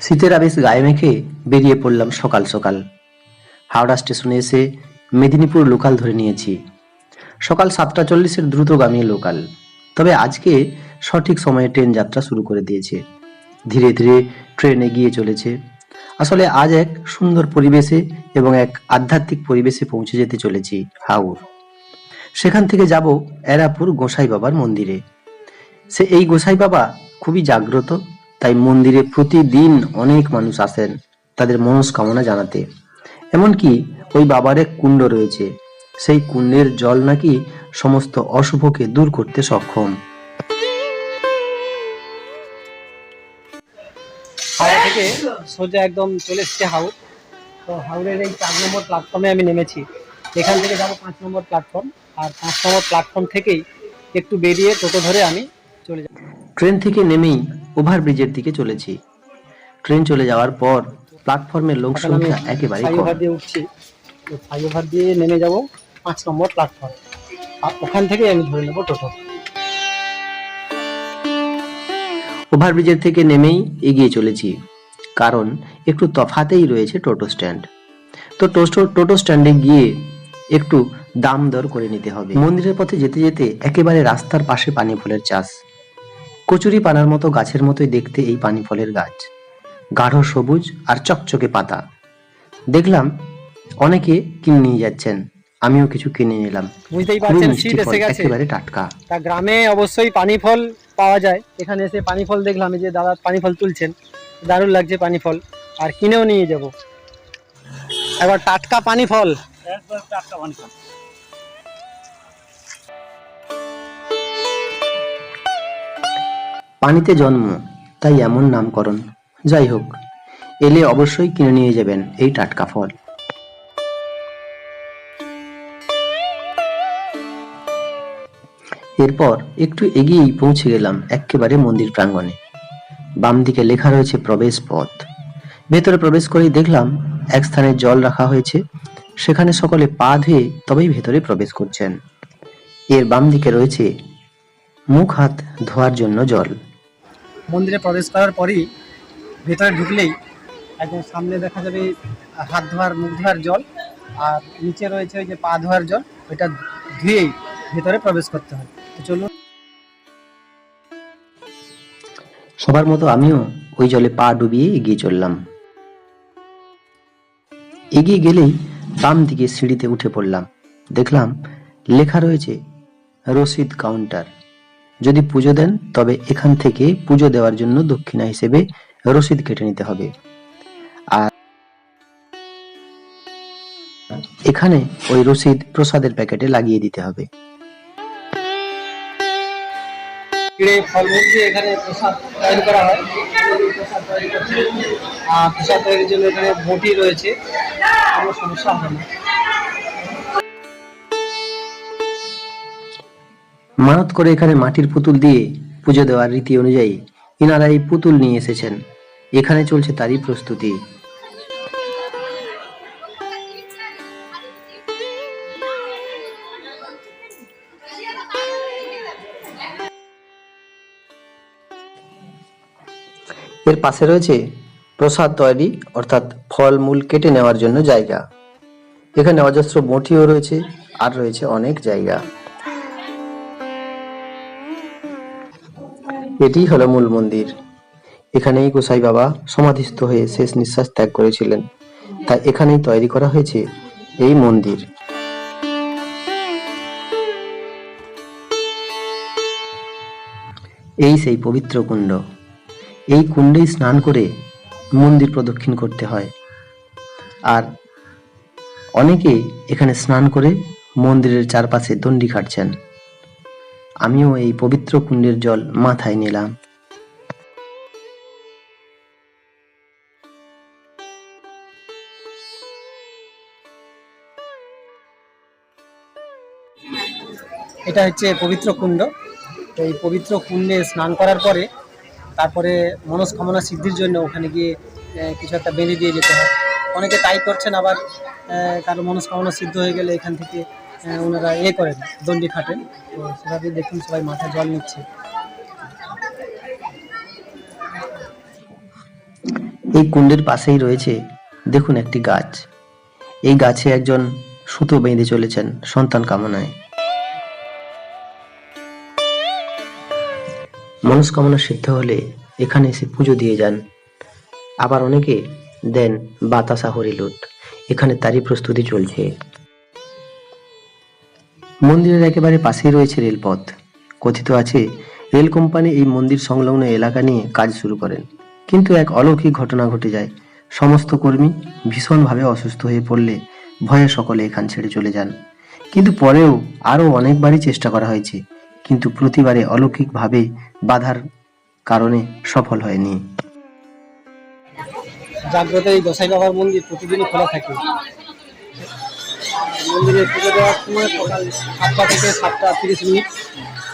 শীতের আবেশ গায়ে মেখে বেরিয়ে পড়লাম সকাল সকাল। হাওড়া স্টেশনে এসে মেদিনীপুর লোকাল ধরে নিয়েছি। সকাল সাতটা চল্লিশের দ্রুতগামী লোকাল তবে আজকে সঠিক সময়ে ট্রেন যাত্রা শুরু করে দিয়েছে। ধীরে ধীরে ট্রেন এগিয়ে চলেছে। আসলে আজ এক সুন্দর পরিবেশে এবং এক আধ্যাত্মিক পরিবেশে পৌঁছে যেতে চলেছি হাওড় সেখান থেকে যাব এরাপুর গোসাই বাবার মন্দিরে। সে এই গোসাই বাবা খুবই জাগ্রত তাই মন্দিরে প্রতিদিন অনেক মানুষ আসেন তাদের মনস্কামনা জানাতে। এমনকি ওই বাবার এক কুণ্ড রয়েছে। সেই কুণ্ডের জল নাকি সমস্ত অশুভকে দূর করতে সক্ষম। হাওড়া থেকে সোজা একদম চলে এসছে হাওড়। তো হাওড়ের এই চার নম্বর প্ল্যাটফর্মে আমি নেমেছি। এখান থেকে যাব পাঁচ নম্বর প্ল্যাটফর্ম আর পাঁচ নম্বর প্ল্যাটফর্ম থেকেই একটু বেরিয়ে টোটো ধরে আমি চলে যাব। ট্রেন থেকে নেমেই ওভারব্রিজের দিকে চলেছি। ট্রেন চলে যাওয়ার পর প্ল্যাটফর্মের লোক সংখ্যা একেবারে ফ্লাইওভার দিয়ে উঠছি। ফ্লাইওভার দিয়ে নেমে যাব পাঁচ নম্বর প্ল্যাটফর্ম। আর ওখান থেকে আমি ধরে নেব টোটো। ওভারব্রিজের থেকে নেমেই এগিয়ে চলেছি কারণ একটু তফাতেই রয়েছে টোটো স্ট্যান্ড। তো টোটো টোটো স্ট্যান্ডে গিয়ে একটু দাম দর করে নিতে হবে। মন্দিরের পথে যেতে যেতে একেবারে রাস্তার পাশে পানি ফুলের চাষ। কচুরি পানার মতো গাছের মতোই দেখতে এই পানি ফলের গাছ। গাঢ় সবুজ আর চকচকে পাতা। দেখলাম অনেকে কিনে নিয়ে যাচ্ছেন। আমিও কিছু কিনে নিলাম। বুঝতেই পারছেন শীত এসে গেছে। একেবারে টাটকা। তা গ্রামে অবশ্যই পানি ফল পাওয়া যায়। এখানে এসে পানি ফল দেখলাম এই যে দাদা পানি ফল তুলছেন। দারুণ লাগছে পানি ফল আর কিনেও নিয়ে যাব। একবার টাটকা পানি এবার টাটকা পানি ফল পানিতে জন্ম, তাই এমন নামকরণ। যাই হোক, এলে অবশ্যই কিনে নিয়ে যাবেন এই টাটকা ফল। এরপর একটু এগিয়েই পৌঁছে গেলাম একেবারে মন্দির প্রাঙ্গণে। বাম দিকে লেখা রয়েছে প্রবেশ পথ। ভেতরে প্রবেশ করেই দেখলাম এক স্থানে জল রাখা হয়েছে, সেখানে সকলে পা ধুয়ে তবেই ভেতরে প্রবেশ করছেন। এর বাম দিকে রয়েছে মুখ হাত ধোয়ার জন্য জল। মন্দিরে প্রবেশ করার পরই ভেতরে ঢুকলেই একদম সামনে দেখা যাবে হাত ধোয়ার, মুখ ধোয়ার জল আর নিচে রয়েছে ওই যে পা ধোয়ার জল, ওইটা ধুয়েই ভেতরে প্রবেশ করতে হয়। তো চলুন। সবার মতো আমিও ওই জলে পা ডুবিয়ে এগিয়ে চললাম। এগিয়ে গেলেই বাম দিকে সিঁড়িতে উঠে পড়লাম। দেখলাম লেখা রয়েছে রসিদ কাউন্টার। যদি পুজো দেন, তবে এখান থেকে পুজো দেওয়ার জন্য দক্ষিণা হিসেবে রসিদ কেটে নিতে হবে। আর এখানে ওই রসিদ প্রসাদের প্যাকেটে লাগিয়ে দিতে হবে। প্রসাদ তৈরির জন্য এখানে বটি রয়েছে। কোনো সমস্যা হবে না। মানত করে এখানে মাটির পুতুল দিয়ে পুজো দেওয়ার রীতি অনুযায়ী ইনারা এই পুতুল নিয়ে এসেছেন। এখানে চলছে তারই প্রস্তুতি। এর পাশে রয়েছে প্রসাদ তৈরি, অর্থাৎ ফলমূল কেটে নেওয়ার জন্য জায়গা। এখানে অজস্র বটিও রয়েছে, আর রয়েছে অনেক জায়গা। এটিই হলো মূল মন্দির। এখানেই গোসাই বাবা সমাধিস্থ হয়ে শেষ নিঃশ্বাস ত্যাগ করেছিলেন। তাই এখানেই তৈরি করা হয়েছে এই মন্দির। এই সেই পবিত্র কুণ্ড। এই কুণ্ডেই স্নান করে মন্দির প্রদক্ষিণ করতে হয়। আর অনেকে এখানে স্নান করে মন্দিরের চারপাশে দণ্ডি খাটছেন। আমিও এই পবিত্র কুণ্ডের জল মাথায় নিলাম। এটা হচ্ছে পবিত্র কুণ্ড। তো এই পবিত্র কুণ্ডে স্নান করার পরে তারপরে মনস্কামনা সিদ্ধির জন্য ওখানে গিয়ে কিছু একটা বেঁধে দিয়ে যেতে হয়। অনেকে তাই করছেন, আবার কারও মনস্কামনা সিদ্ধ হয়ে গেলে এখান থেকে ওনারা এ করেন, দণ্ডি খাটেন। তো সেভাবে দেখুন সবাই মাথায় জল নিচ্ছে। এই কুণ্ডের পাশেই রয়েছে, দেখুন একটি গাছ। এই গাছে একজন সুতো বেঁধে চলেছেন সন্তান কামনায়। মনস্কামনা সিদ্ধ হলে এখানে এসে পুজো দিয়ে যান। আবার অনেকে দেন বাতাসা হরিলুট। এখানে তারই প্রস্তুতি চলছে। মন্দিরের একেবারে পাশেই রয়েছে রেলপথ। কথিত আছে, রেল কোম্পানি এই মন্দির সংলগ্ন এলাকা নিয়ে কাজ শুরু করেন। কিন্তু এক অলৌকিক ঘটনা ঘটে যায়। সমস্ত কর্মী ভীষণভাবে অসুস্থ হয়ে পড়লে ভয়ে সকলে এখান ছেড়ে চলে যান। কিন্তু পরেও আরও অনেকবারই চেষ্টা করা হয়েছে, কিন্তু প্রতিবারে অলৌকিকভাবে বাধার কারণে সফল হয়নি। জাগ্রত এই গোসাই বাবার মন্দির প্রতিদিনই খোলা থাকে। মন্দিরে পুজো দেওয়ার সময় সকাল সাতটা থেকে সাতটা তিরিশ মিনিট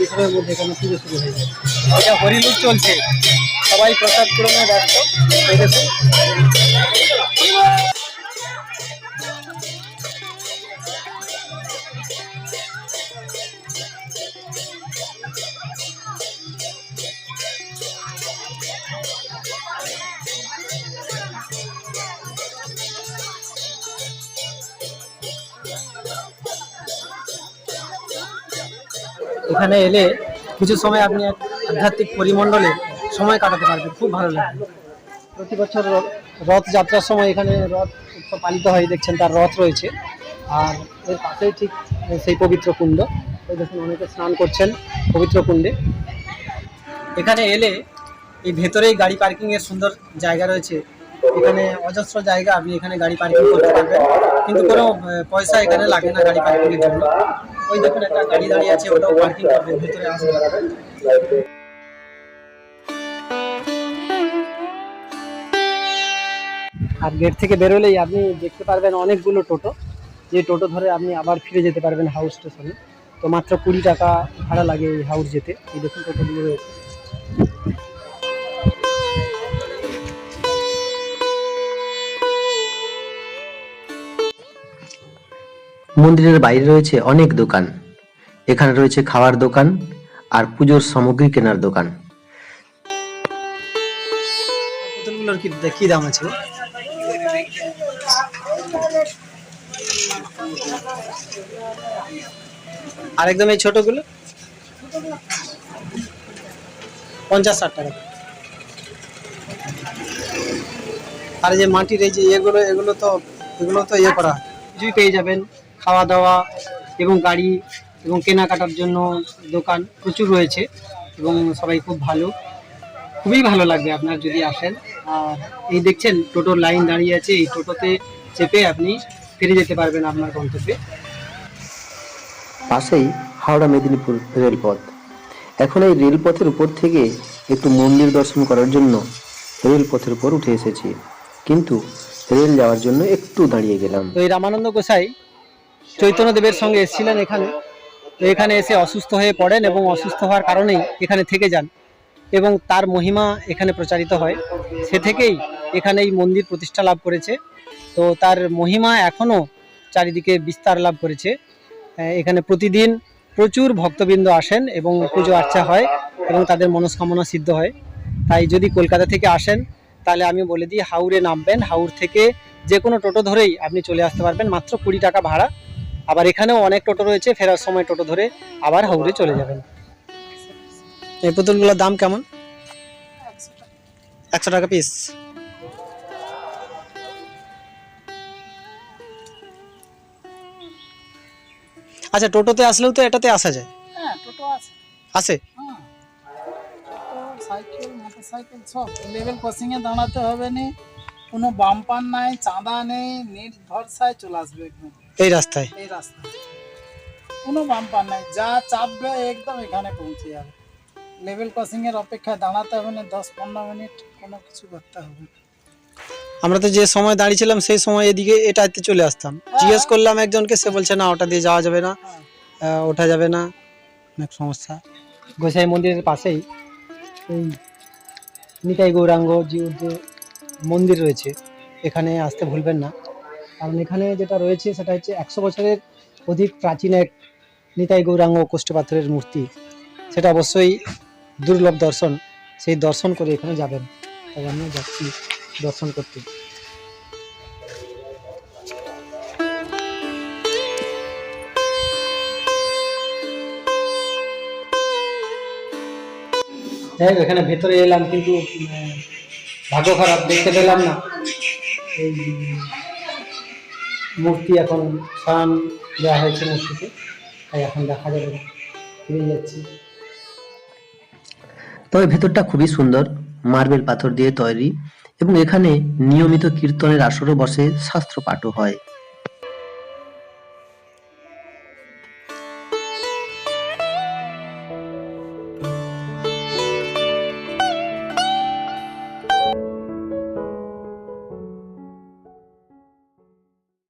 এই সময়ের মধ্যে এখানে পুজো শুরু হয়ে যায়। এটা হরিলুট চলছে। সবাই প্রসাদ পূরণে ব্যস্ত। এই এখানে এলে কিছু সময় আপনি এক আধ্যাত্মিক পরিমণ্ডলে সময় কাটাতে পারবেন। খুব ভালো লাগবে। প্রতি বছর র- রথযাত্রার সময় এখানে রথ পালিত হয়, দেখছেন তার রথ রয়েছে। আর এর পাশেই ঠিক সেই পবিত্র কুণ্ড। এই দেখুন, অনেকে স্নান করছেন পবিত্র কুণ্ডে। এখানে এলে এই ভেতরেই গাড়ি পার্কিং এর সুন্দর জায়গা রয়েছে। এখানে অজস্র জায়গা, আপনি এখানে গাড়ি পার্কিং করতে পারবেন। কিন্তু কোনো পয়সা এখানে লাগে না গাড়ি পার্কিং এর জন্য। ওই দেখুন একটা গাড়ি দাঁড়িয়ে আছে, ওটাও পার্কিং করবেন ভিতরে আর গেট থেকে বেরোলেই আপনি দেখতে পারবেন অনেকগুলো টোটো। যে টোটো ধরে আপনি আবার ফিরে যেতে পারবেন হাউস স্টেশনে তো মাত্র কুড়ি টাকা ভাড়া লাগে এই হাউস যেতে। এই দেখুন টোটোগুলো রয়েছে। মন্দিরের বাইরে রয়েছে অনেক দোকান। এখানে রয়েছে খাওয়ার দোকান আর পুজোর সামগ্রী কেনার দোকান। কি দাম আছে? আর একদম এই ছোটগুলো? পঞ্চাশ ষাট টাকা। আর যে মাটির এই যে এগুলো এগুলো তো এগুলো তো ইয়ে করা। কিছুই পেয়ে যাবেন। খাওয়া দাওয়া এবং গাড়ি এবং কেনাকাটার জন্য দোকান প্রচুর রয়েছে এবং সবাই খুব ভালো। খুবই ভালো লাগবে আপনার যদি আসেন। আর এই দেখছেন টোটোর লাইন দাঁড়িয়ে আছে। এই টোটোতে চেপে আপনি ফিরে যেতে পারবেন আপনার গন্তব্যে। পাশেই হাওড়া মেদিনীপুর রেলপথ। এখন এই রেলপথের উপর থেকে একটু মন্দির দর্শন করার জন্য রেলপথের উপর উঠে এসেছি। কিন্তু রেল যাওয়ার জন্য একটু দাঁড়িয়ে গেলাম। তো এই রামানন্দ গোসাই চৈতন্যদেবের সঙ্গে এসেছিলেন এখানে। তো এখানে এসে অসুস্থ হয়ে পড়েন এবং অসুস্থ হওয়ার কারণেই এখানে থেকে যান এবং তার মহিমা এখানে প্রচারিত হয়। সে থেকেই এখানে এই মন্দির প্রতিষ্ঠা লাভ করেছে। তো তার মহিমা এখনও চারিদিকে বিস্তার লাভ করেছে। এখানে প্রতিদিন প্রচুর ভক্তবৃন্দ আসেন এবং পুজো আর্চা হয় এবং তাদের মনস্কামনা সিদ্ধ হয়। তাই যদি কলকাতা থেকে আসেন, তাহলে আমি বলে দিই হাওড়ে নামবেন। হাওড় থেকে যে কোনো টোটো ধরেই আপনি চলে আসতে পারবেন। মাত্র কুড়ি টাকা ভাড়া। আবার এখানেও অনেক টোটো রয়েছে ফেরার সময় টোটো ধরে আবার হাওড়ে চলে যাবেন। এই পুতুলগুলোর দাম কেমন? একশো টাকা পিস আচ্ছা টোটোতে আসলেও তো এটাতে আসা যায়। হ্যাঁ টোটো আছে। আসে হ্যাঁ। সাইকেল সব লেভেল ক্রসিংয়ে দাঁড়াতে হবে না। কোনো বাম্পার নাই চাঁদা নেই নেট ভরসায় চলে আসবে একদম। এই রাস্তায়। এই রাস্তা কোনো বাম্পার নাই যা চাপবে একদম এখানে পৌঁছে যাবে। লেভেল ক্রসিং এর অপেক্ষায় দাঁড়াতে হবে না দশ পনেরো মিনিট কোনো কিছু করতে হবে না। আমরা তো যে সময় দাঁড়িয়েছিলাম সেই সময় এদিকে এটাতে চলে আসতাম। জিজ্ঞেস করলাম একজনকে সে বলছে না ওটা দিয়ে যাওয়া যাবে না হ্যাঁ। ওঠা যাবে না। অনেক সমস্যা। গোসাই মন্দিরের পাশেই এই নিতাই গৌরাঙ্গ যে মন্দির রয়েছে এখানে আসতে ভুলবেন না। কারণ এখানে যেটা রয়েছে সেটা হচ্ছে একশো বছরের অধিক প্রাচীন এক নিতাই গৌরাঙ্গ কোষ্ঠপাথরের মূর্তি। সেটা অবশ্যই দুর্লভ দর্শন, সেই দর্শন করে এখানে যাবেন। তাই আমরা যাচ্ছি দর্শন করতে। যাই এখানে ভেতরে এলাম কিন্তু ভাগ্য খারাপ, দেখতে পেলাম না। এই মূর্তি এখন সান দেওয়া হয়েছে মূর্তিতে, তাই এখন দেখা যাবে ফিরে যাচ্ছি। তবে ভেতরটা খুবই সুন্দর, মার্বেল পাথর দিয়ে তৈরি এবং এখানে নিয়মিত কীর্তনের আসরও বসে শাস্ত্র পাঠও হয়।